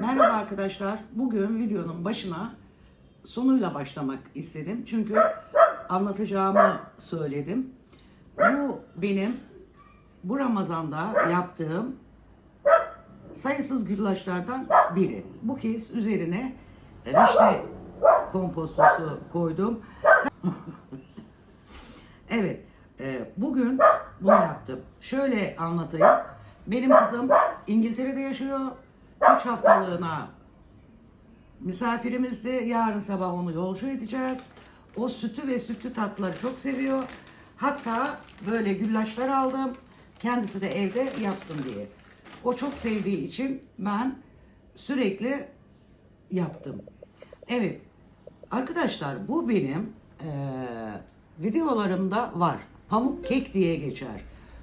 Merhaba arkadaşlar. Bugün videonun başına sonuyla başlamak istedim. Çünkü anlatacağımı söyledim. Bu benim bu Ramazan'da yaptığım sayısız güllaçlardan biri. Bu kez üzerine vişne kompostosu koydum. evet, e, bugün bunu yaptım. Şöyle anlatayım. Benim kızım İngiltere'de yaşıyor. 3 haftalığına misafirimizdi. Yarın sabah onu yolcu edeceğiz. O sütü ve sütlü tatlıları çok seviyor. Hatta böyle güllaçlar aldım. Kendisi de evde yapsın diye. O çok sevdiği için ben sürekli yaptım. Evet. Arkadaşlar bu benim eee, videolarımda var. Pamuk kek diye geçer.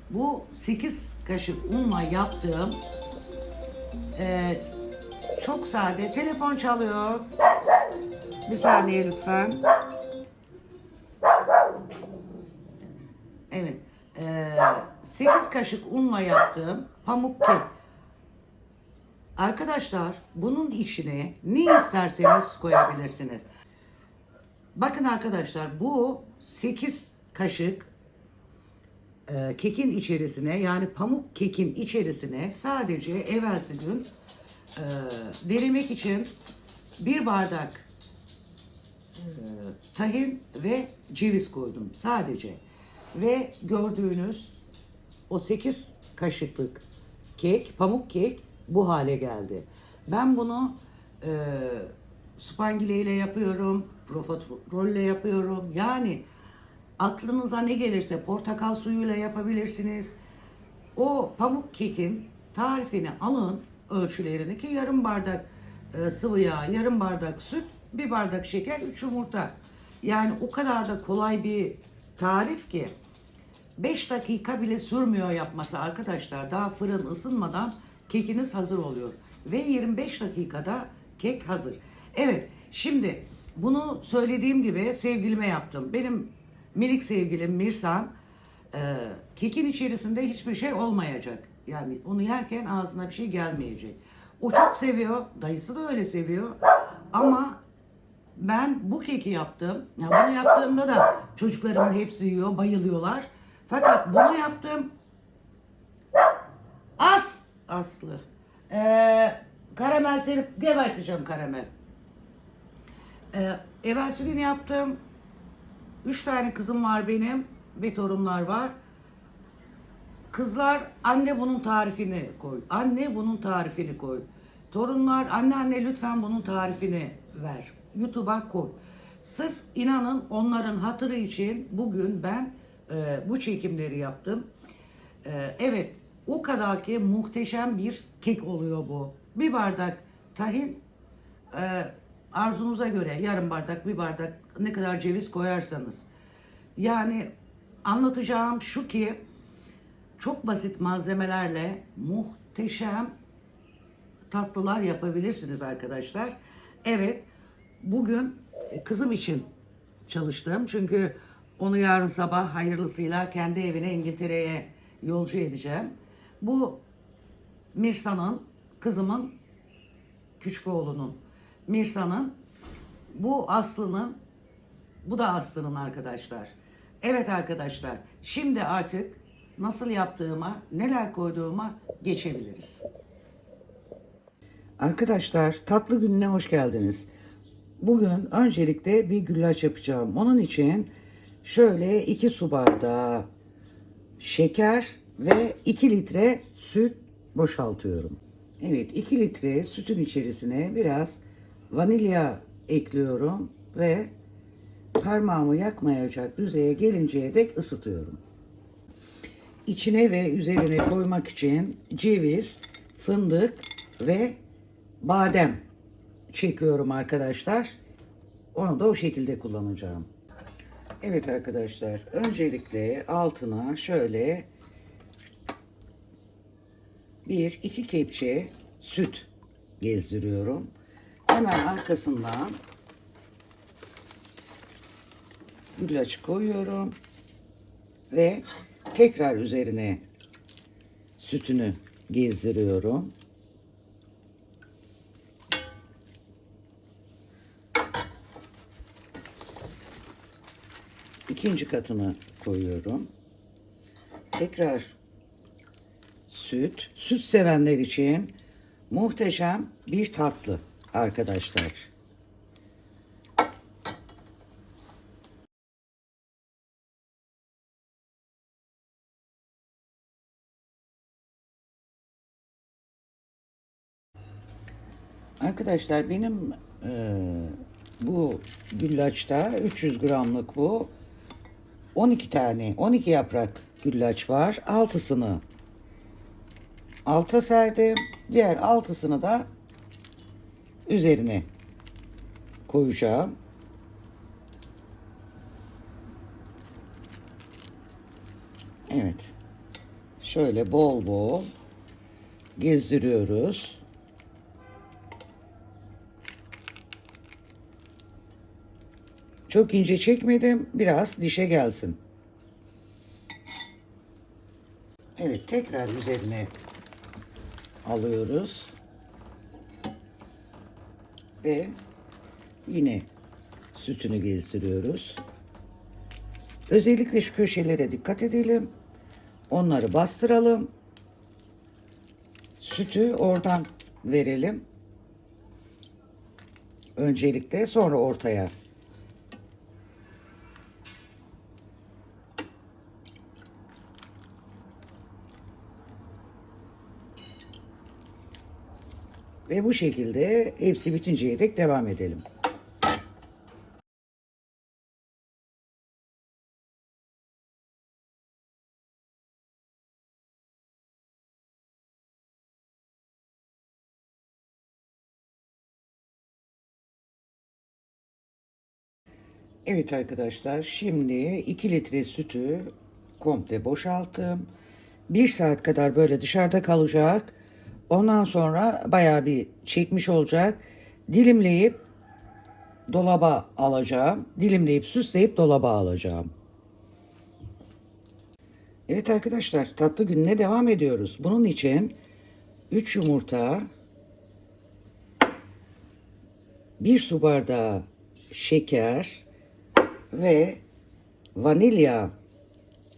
Bu 8 kaşık unla yaptığım eee, çok sade. Telefon çalıyor. Bir saniye lütfen. Evet. Eee 8 kaşık unla yaptığım pamuk kek. Arkadaşlar bunun içine ne isterseniz koyabilirsiniz. Bakın arkadaşlar bu 8 kaşık e, kekin içerisine yani pamuk kekin içerisine sadece evvelsi gün e, derimek için bir bardak e, tahin ve ceviz koydum sadece. Ve gördüğünüz o 8 kaşıklık kek, pamuk kek bu hale geldi. Ben bunu e, spangile ile yapıyorum, profiterol ile yapıyorum. Yani aklınıza ne gelirse portakal suyuyla yapabilirsiniz. O pamuk kekin tarifini alın ölçülerini ki yarım bardak e, sıvı yağ, yarım bardak süt, bir bardak şeker, üç yumurta. Yani o kadar da kolay bir tarif ki 5 dakika bile sürmüyor yapması arkadaşlar. Daha fırın ısınmadan kekiniz hazır oluyor. Ve 25 dakikada kek hazır. Evet şimdi bunu söylediğim gibi sevgilime yaptım. Benim minik sevgilim Mirsan e, kekin içerisinde hiçbir şey olmayacak. Yani onu yerken ağzına bir şey gelmeyecek. O çok seviyor. Dayısı da öyle seviyor. Ama ben bu keki yaptım. Ya bunu yaptığımda da çocuklarımın hepsi yiyor, bayılıyorlar. Fakat bunu yaptım. As Aslı. Ee, karamel serip geberteceğim karamel. Ee, evvelsi yaptım. Üç tane kızım var benim ve torunlar var. Kızlar anne bunun tarifini koy. Anne bunun tarifini koy. Torunlar anne anne lütfen bunun tarifini ver. YouTube'a koy. Sırf inanın onların hatırı için bugün ben e, bu çekimleri yaptım. E, evet o kadar ki muhteşem bir kek oluyor bu. Bir bardak tahin e, arzunuza göre yarım bardak bir bardak ne kadar ceviz koyarsanız. Yani anlatacağım şu ki çok basit malzemelerle muhteşem tatlılar yapabilirsiniz arkadaşlar. Evet, bugün e, kızım için çalıştım. Çünkü onu yarın sabah hayırlısıyla kendi evine İngiltere'ye yolcu edeceğim. Bu Mirsa'nın, kızımın küçük oğlunun, Mirsa'nın, bu Aslı'nın, bu da Aslı'nın arkadaşlar. Evet arkadaşlar, şimdi artık nasıl yaptığıma, neler koyduğuma geçebiliriz. Arkadaşlar tatlı gününe hoş geldiniz. Bugün öncelikle bir güllaç yapacağım. Onun için şöyle 2 su bardağı şeker ve 2 litre süt boşaltıyorum. Evet 2 litre sütün içerisine biraz vanilya ekliyorum ve parmağımı yakmayacak düzeye gelinceye dek ısıtıyorum. İçine ve üzerine koymak için ceviz, fındık ve badem çekiyorum arkadaşlar. Onu da o şekilde kullanacağım. Evet arkadaşlar öncelikle altına şöyle bir iki kepçe süt gezdiriyorum. Hemen arkasından güllaç koyuyorum. Ve tekrar üzerine sütünü gezdiriyorum. ikinci katını koyuyorum. Tekrar süt. Süt sevenler için muhteşem bir tatlı arkadaşlar. Arkadaşlar benim e, bu güllaçta 300 gramlık bu 12 tane 12 yaprak güllaç var. Altısını alta serdim. Diğer altısını da üzerine koyacağım. Evet. Şöyle bol bol gezdiriyoruz. Çok ince çekmedim. Biraz dişe gelsin. Evet tekrar üzerine alıyoruz. Ve yine sütünü gezdiriyoruz. Özellikle şu köşelere dikkat edelim. Onları bastıralım. Sütü oradan verelim. Öncelikle sonra ortaya Ve bu şekilde hepsi bitinceye dek devam edelim. Evet arkadaşlar şimdi 2 litre sütü komple boşalttım. 1 saat kadar böyle dışarıda kalacak. Ondan sonra bayağı bir çekmiş olacak. Dilimleyip dolaba alacağım. Dilimleyip süsleyip dolaba alacağım. Evet arkadaşlar tatlı gününe devam ediyoruz. Bunun için 3 yumurta, 1 su bardağı şeker ve vanilya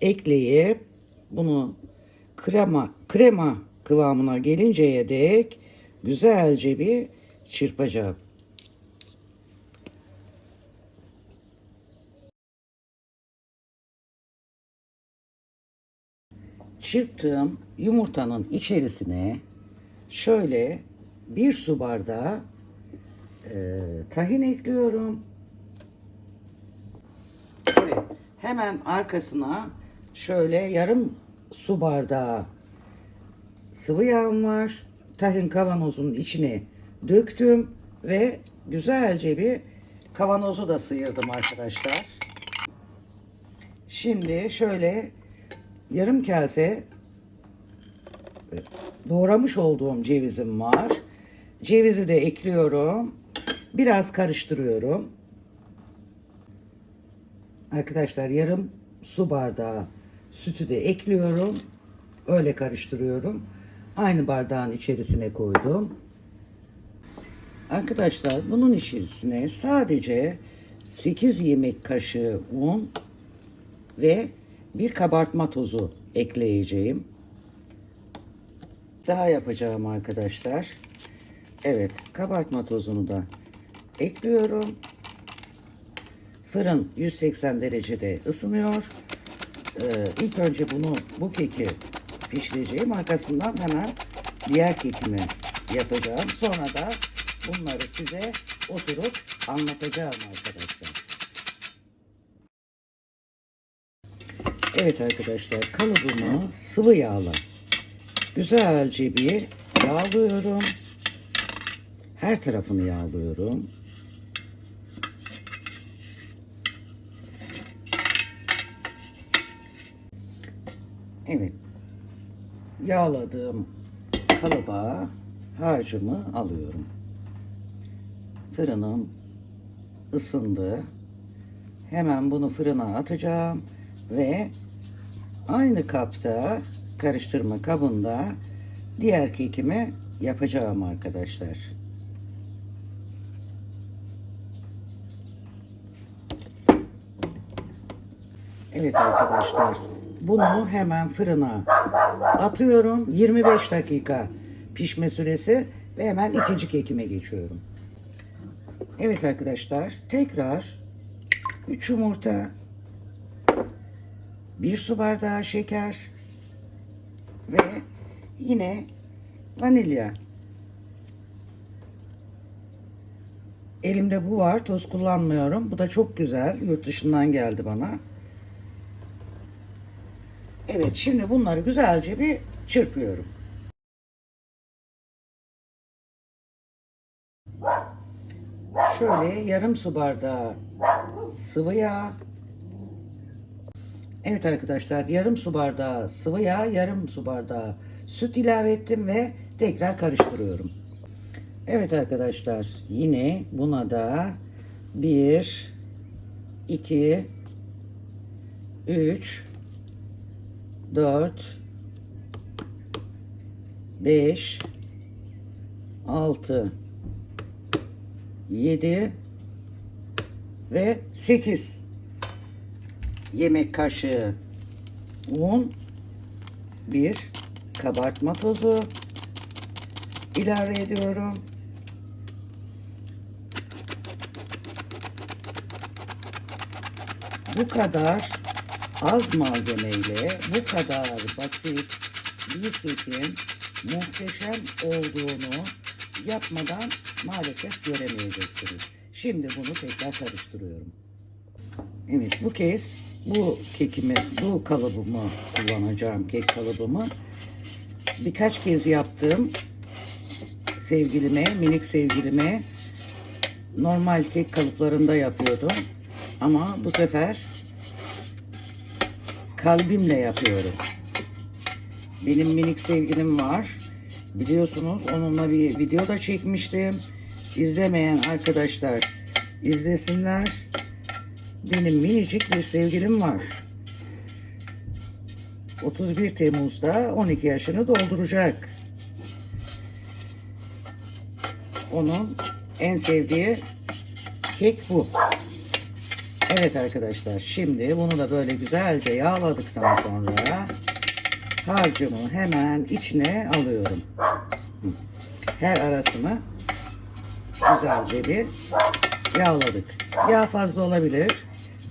ekleyip bunu krema krema kıvamına gelinceye dek güzelce bir çırpacağım. Çırptığım yumurtanın içerisine şöyle bir su bardağı e, tahin ekliyorum. Evet, hemen arkasına şöyle yarım su bardağı sıvı yağım var. Tahin kavanozunun içine döktüm ve güzelce bir kavanozu da sıyırdım arkadaşlar. Şimdi şöyle yarım kase e, doğramış olduğum cevizim var. Cevizi de ekliyorum. Biraz karıştırıyorum. Arkadaşlar yarım su bardağı sütü de ekliyorum. Öyle karıştırıyorum. Aynı bardağın içerisine koydum. Arkadaşlar bunun içerisine sadece 8 yemek kaşığı un ve bir kabartma tozu ekleyeceğim. Daha yapacağım arkadaşlar. Evet kabartma tozunu da ekliyorum. Fırın 180 derecede ısınıyor. Ee, ilk önce bunu bu keki pişireceğim. Arkasından hemen diğer kekimi yapacağım. Sonra da bunları size oturup anlatacağım arkadaşlar. Evet arkadaşlar kalıbımı sıvı yağla güzelce bir yağlıyorum. Her tarafını yağlıyorum. Evet. Yağladığım kalıba harcımı alıyorum. Fırınım ısındı. Hemen bunu fırına atacağım ve aynı kapta karıştırma kabında diğer kekimi yapacağım arkadaşlar. Evet arkadaşlar. Bunu hemen fırına atıyorum. 25 dakika pişme süresi ve hemen ikinci kekime geçiyorum. Evet arkadaşlar. Tekrar 3 yumurta, 1 su bardağı şeker ve yine vanilya. Elimde bu var. Toz kullanmıyorum. Bu da çok güzel. Yurt dışından geldi bana. Evet şimdi bunları güzelce bir çırpıyorum. Şöyle yarım su bardağı sıvı yağ. Evet arkadaşlar yarım su bardağı sıvı yağ, yarım su bardağı süt ilave ettim ve tekrar karıştırıyorum. Evet arkadaşlar yine buna da 1 2 3 4 5 6 7 ve 8 yemek kaşığı. Un. Bir. Kabartma tozu. İlave ediyorum. Bu kadar az malzemeyle bu kadar basit bir kekin muhteşem olduğunu yapmadan maalesef göremeyeceksiniz. Şimdi bunu tekrar karıştırıyorum. Evet bu kez bu kekimi, bu kalıbımı kullanacağım kek kalıbımı. Birkaç kez yaptım sevgilime, minik sevgilime normal kek kalıplarında yapıyordum. Ama bu sefer kalbimle yapıyorum. Benim minik sevgilim var. Biliyorsunuz onunla bir video da çekmiştim. İzlemeyen arkadaşlar izlesinler. Benim minicik bir sevgilim var. 31 Temmuz'da 12 yaşını dolduracak. Onun en sevdiği kek bu. Evet arkadaşlar şimdi bunu da böyle güzelce yağladıktan sonra harcımı hemen içine alıyorum. Her arasını güzelce bir yağladık. Yağ fazla olabilir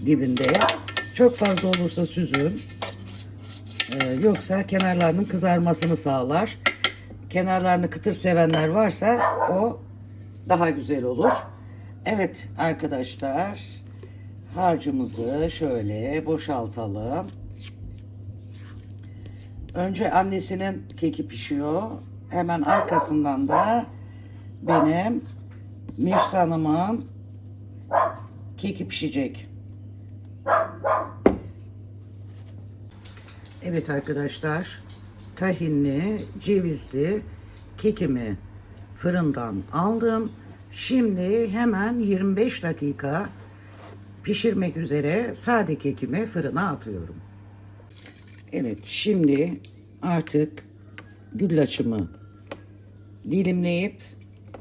dibinde. Çok fazla olursa süzün. Ee, yoksa kenarlarının kızarmasını sağlar. Kenarlarını kıtır sevenler varsa o daha güzel olur. Evet arkadaşlar harcımızı şöyle boşaltalım. Önce annesinin keki pişiyor. Hemen arkasından da benim Mirsa Hanım'ın keki pişecek. Evet arkadaşlar tahinli, cevizli kekimi fırından aldım. Şimdi hemen 25 dakika pişirmek üzere sade kekimi fırına atıyorum. Evet şimdi artık güllaçımı dilimleyip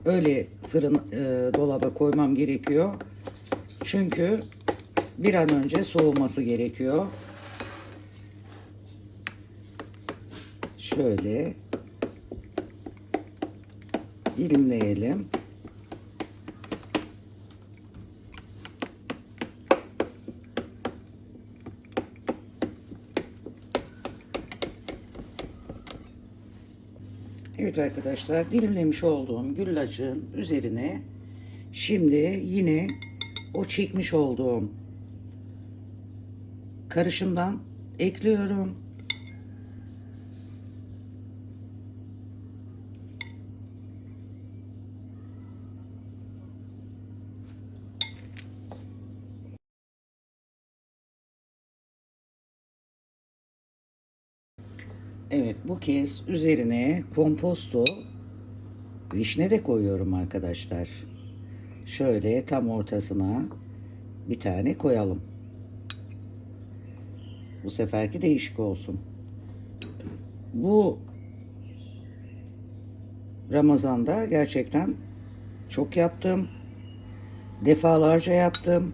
öyle fırın e, dolaba koymam gerekiyor. Çünkü bir an önce soğuması gerekiyor. Şöyle dilimleyelim. Evet arkadaşlar dilimlemiş olduğum güllacın üzerine şimdi yine o çekmiş olduğum karışımdan ekliyorum. Evet bu kez üzerine komposto vişne de koyuyorum arkadaşlar. Şöyle tam ortasına bir tane koyalım. Bu seferki değişik olsun. Bu Ramazan'da gerçekten çok yaptım. Defalarca yaptım.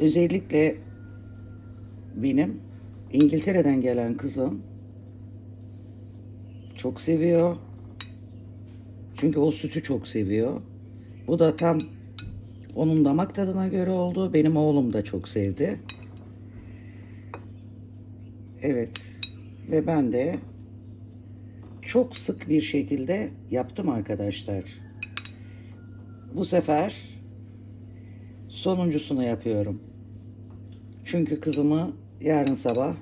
Özellikle benim İngiltere'den gelen kızım çok seviyor. Çünkü o sütü çok seviyor. Bu da tam onun damak tadına göre oldu. Benim oğlum da çok sevdi. Evet. Ve ben de çok sık bir şekilde yaptım arkadaşlar. Bu sefer sonuncusunu yapıyorum. Çünkü kızımı yarın sabah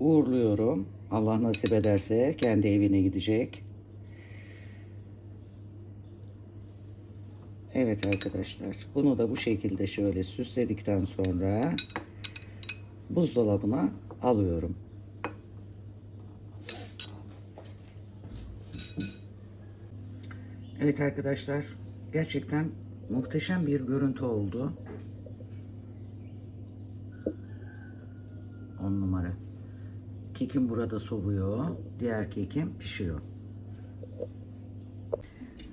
uğurluyorum. Allah nasip ederse kendi evine gidecek. Evet arkadaşlar. Bunu da bu şekilde şöyle süsledikten sonra buzdolabına alıyorum. Evet arkadaşlar. Gerçekten muhteşem bir görüntü oldu. Kekim burada soğuyor. Diğer kekim pişiyor.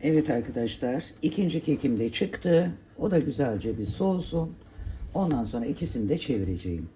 Evet arkadaşlar. ikinci kekim de çıktı. O da güzelce bir soğusun. Ondan sonra ikisini de çevireceğim.